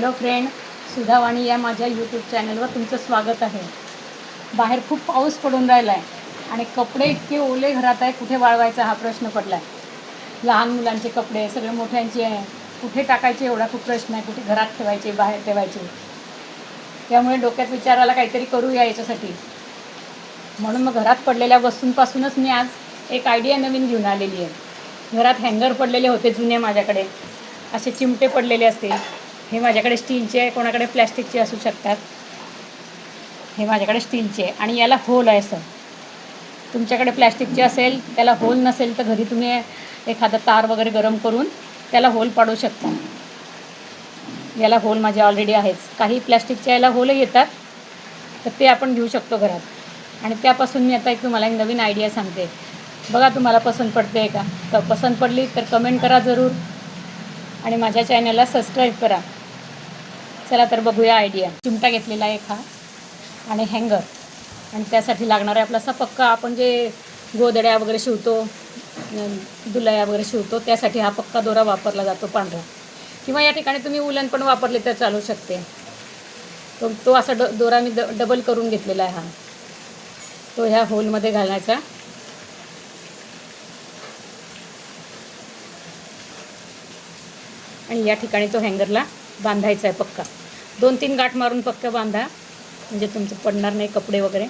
Hello friend सुधावाणी या माझ्या YouTube चॅनलवर तुमचं स्वागत आहे. बाहेर खूप पाऊस पडून राहिला आहे आणि कपडे इतके ओले घरात आहे कुठे वाळवायचा हा प्रश्न पडला आहे लहान मुलांचे कपडे सगळे मोठ्यांचे आहे. कुठे टाकायचे एवढा खूप प्रश्न आहे कुठे घरात ठेवायचे बाहेर ठेवायचे? त्यामुळे डोक्यात विचाराला काहीतरी करूया याच्यासाठी. म्हणून मग घरात पडलेल्या वस्तूंपासूनच मी आज एक आयडिया नवीन घेऊन आलेली आहे. घरात हँगर पडलेले होते जुने माझ्याकडे. असे चिमटे पडलेले असतील. हे माझ्याकडे स्टीलचे आहे कोणाकडे प्लॅस्टिकचे असू शकतात. हे माझ्याकडे स्टीलचे आहे आणि याला होल आहे सर तुमच्याकडे प्लॅस्टिकचे असेल त्याला होल नसेल तर घरी तुम्ही एखादा तार वगैरे गरम करून त्याला होल पाडू शकता. याला होल माझे ऑलरेडी आहेच. काही प्लॅस्टिकच्या याला होलही येतात तर ते आपण घेऊ शकतो घरात. आणि त्यापासून मी आता एक तुम्हाला एक नवीन आयडिया सांगते. बघा तुम्हाला पसंत पडते का? तर पसंत पडली तर कमेंट करा जरूर. आणि माझ्या चॅनलला सबस्क्राईब करा. चला तर बघूया आयडिया चिमटा घेतलेला आहे एक हा आणि हँगर आणि त्यासाठी लागणार आहे आपला असा पक्का आपण जे गोदड्या वगैरे शिवतो दुलया वगैरे शिवतो त्यासाठी हा पक्का दोरा वापरला जातो पांढरा. किंवा या ठिकाणी तुम्ही उलन पण वापरले तर चालू शकते. तो तो असा ड दोरा मी ड डबल करून घेतलेला आहे हा. तो ह्या होलमध्ये घालण्याचा आणि या ठिकाणी तो हँगरला बांधायचा आहे पक्का. दोन तीन गाठ मारून पक्कं बांधा. म्हणजे तुमचं पडणार नाही कपडे वगैरे.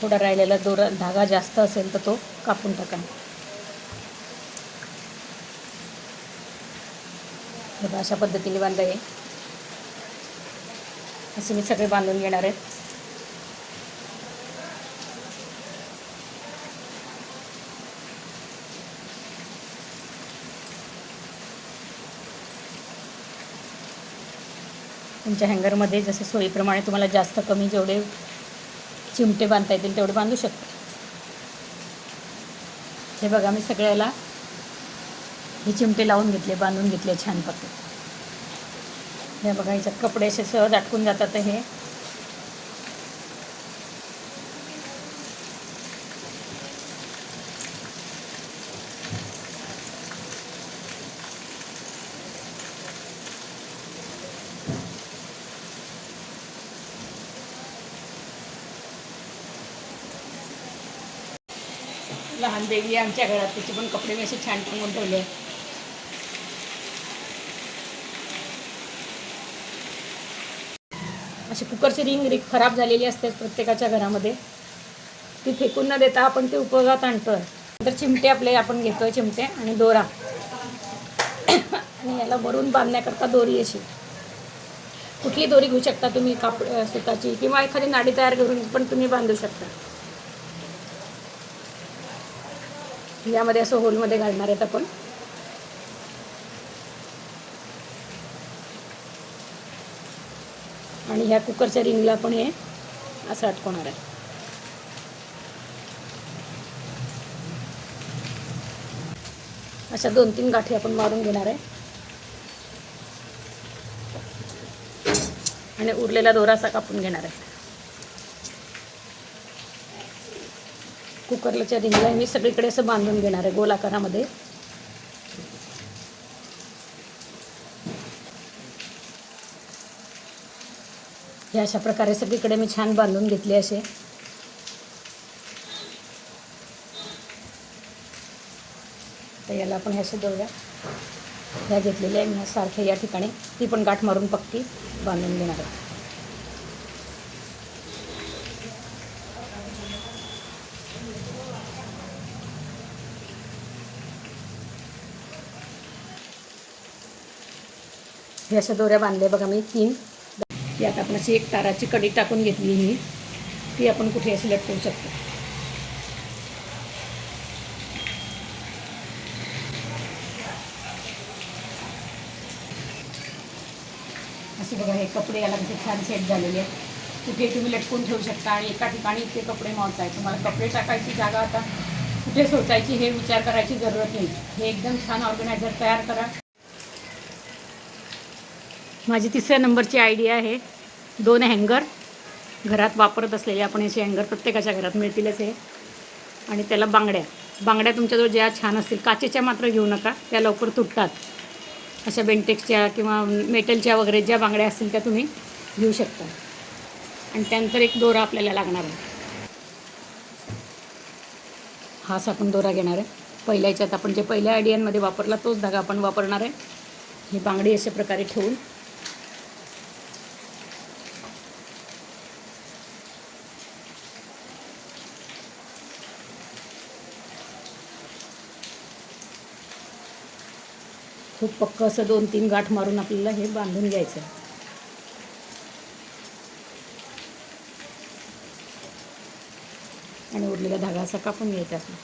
थोडा राहिलेला दोरा धागा जास्त असेल तर तो कापून टाका. बघा अशा पद्धतीने बांधा आहे असे मी सगळे बांधून घेणार आहेत. तुमच्या हँगरमध्ये जसं सोयीप्रमाणे तुम्हाला जास्त कमी जेवढे चिमटे बांधता येतील तेवढे बांधू शकता. हे बघा मी सगळ्याला हे चिमटे लावून घेतले बांधून घेतले छान पक्के हे बघा ह्याच्यात कपडे असे सहज अटकून जातात हे लहान देवी आमच्या घरात तिचे पण कपडे मी असे छान टांगून ठेवले. अशी कुकरची रिंग रिंग खराब झालेली असते प्रत्येकाच्या घरामध्ये. ती फेकून न देता आपण ते उपयोगात आणतो नंतर चिमटे आपले आपण घेतोय चिमटे आणि दोरा. आणि याला भरून बांधण्याकरता दोरी अशी. कुठली दोरी घेऊ शकता तुम्ही? कापड सुताची किंवा एखादी नाडी तयार करून पण तुम्ही बांधू शकता. यामध्ये असं होलमध्ये घालणार आहेत आपण. आणि ह्या कुकरच्या रिंगला पण हे असं अटकवणार आहे अशा दोन तीन गाठी आपण मारून घेणार आहे. आणि उरलेला दोरा असा कापून घेणार आहे. कुकरच्या रिंगला मी सगळीकडे असं बांधून घेणार आहे गोल आकारामध्ये हे अशा प्रकारे सगळीकडे मी छान बांधून घेतले असे. तर याला आपण ह्या अशा ह्या घेतलेल्या आहे मी ह्या सारख्या या ठिकाणी. ती पण गाठ मारून पक्की बांधून घेणार आहे. हे अशा दोऱ्या बांधल्या बघा मी तीन. यात आपण अशी एक ताराची कडी टाकून घेतली ही. ती आपण कुठे अशी लटकवू शकतो? असे बघा हे कपडे याला कसे छान सेट झालेले आहेत. कुठे तुम्ही लटकून ठेवू शकता आणि एका ठिकाणी इतके कपडे मावत आहे तुम्हाला कपडे टाकायची जागा आता कुठे सोचायची हे विचार करायची जरूरत नाही. हे एकदम छान ऑर्गनायझर तयार करा. माझी तिसऱ्या नंबरची आयडिया आहे. दोन हँगर. घरात वापरत असलेले आपण असे हँगर प्रत्येकाच्या घरात मिळतीलच आहे आणि त्याला बांगड्या. बांगड्या तुमच्याजवळ ज्या छान असतील काचेच्या मात्र घेऊ नका. त्या लवकर तुटतात. अशा बेंटेक्सच्या किंवा मेटलच्या वगैरे ज्या बांगड्या असतील त्या तुम्ही घेऊ शकता. आणि त्यानंतर एक दोरा आपल्याला लागणार आहे. हाच आपण दोरा घेणार आहे. पहिल्या याच्यात आपण जे पहिल्या आयडियांमध्ये वापरला तोच धागा आपण वापरणार आहे. ही बांगडी अशा प्रकारे ठेवून खूप पक्क असं दोन तीन गाठ मारून आपल्याला हे बांधून घ्यायचं. आहे आणि उरलेला धागा असा कापून घ्यायचा. आपला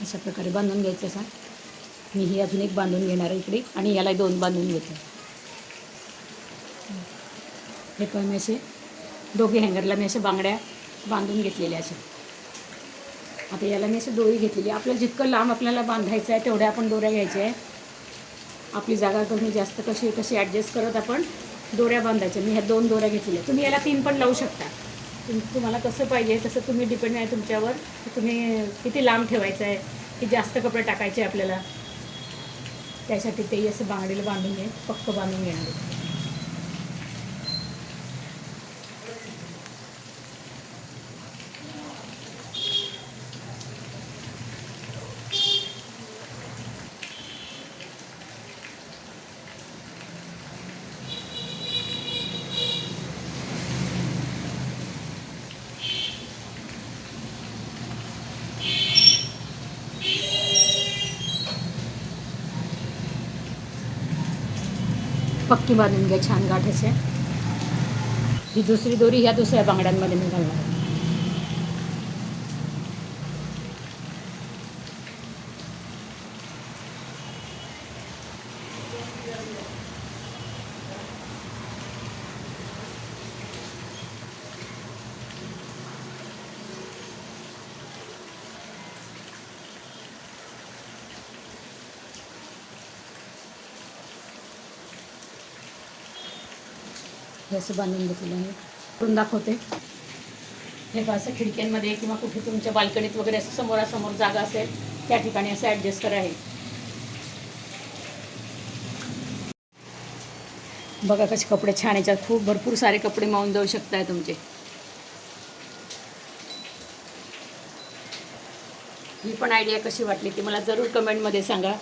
अशा प्रकारे बांधून घ्यायचं असा. मी ही अजून एक बांधून घेणार आहे इकडे आणि याला दोन बांधून घेते. हे पण मी असे दोघे हँगरला मी अशा बांगड्या बांधून घेतलेल्या अशा. आता याला मी अशी दोरी घेतलेली आपल्याला जितकं लांब आपल्याला बांधायचं आहे तेवढ्या आपण दोऱ्या घ्यायच्या आहे. आपली जागा कमी जास्त कशी कशी ॲडजस्ट करत आपण दोऱ्या बांधायच्या. मी ह्या दोन दोऱ्या घेतलेल्या तुम्ही याला तीन पण लावू शकता. तुम तुम्हाला कसं पाहिजे तसं तुम्ही डिपेंड आहे तुमच्यावर. तुम्ही किती लांब ठेवायचं आहे की जास्त कपडे टाकायचे आपल्याला. त्यासाठी ते असं बांगडीला बांधून घे पक्क बांधून घेणार पक्की बांधून घ्या छान गाठाचे ही दुसरी दोरी ह्या दुसऱ्या बांगड्यांमध्ये मी घालणार हे असं बांधून घेतलेलं आहे. करून दाखवते. हे बघा असं खिडक्यांमध्ये किंवा कुठे तुमच्या बाल्कनीत वगैरे असं समोरासमोर जागा असेल त्या ठिकाणी असं ॲडजस्ट करा आहे बघा कसे कपडे छान याच्यात खूप भरपूर सारे कपडे मावून जाऊ शकताय तुमचे. ही पण आयडिया कशी वाटली ती मला जरूर कमेंटमध्ये सांगा.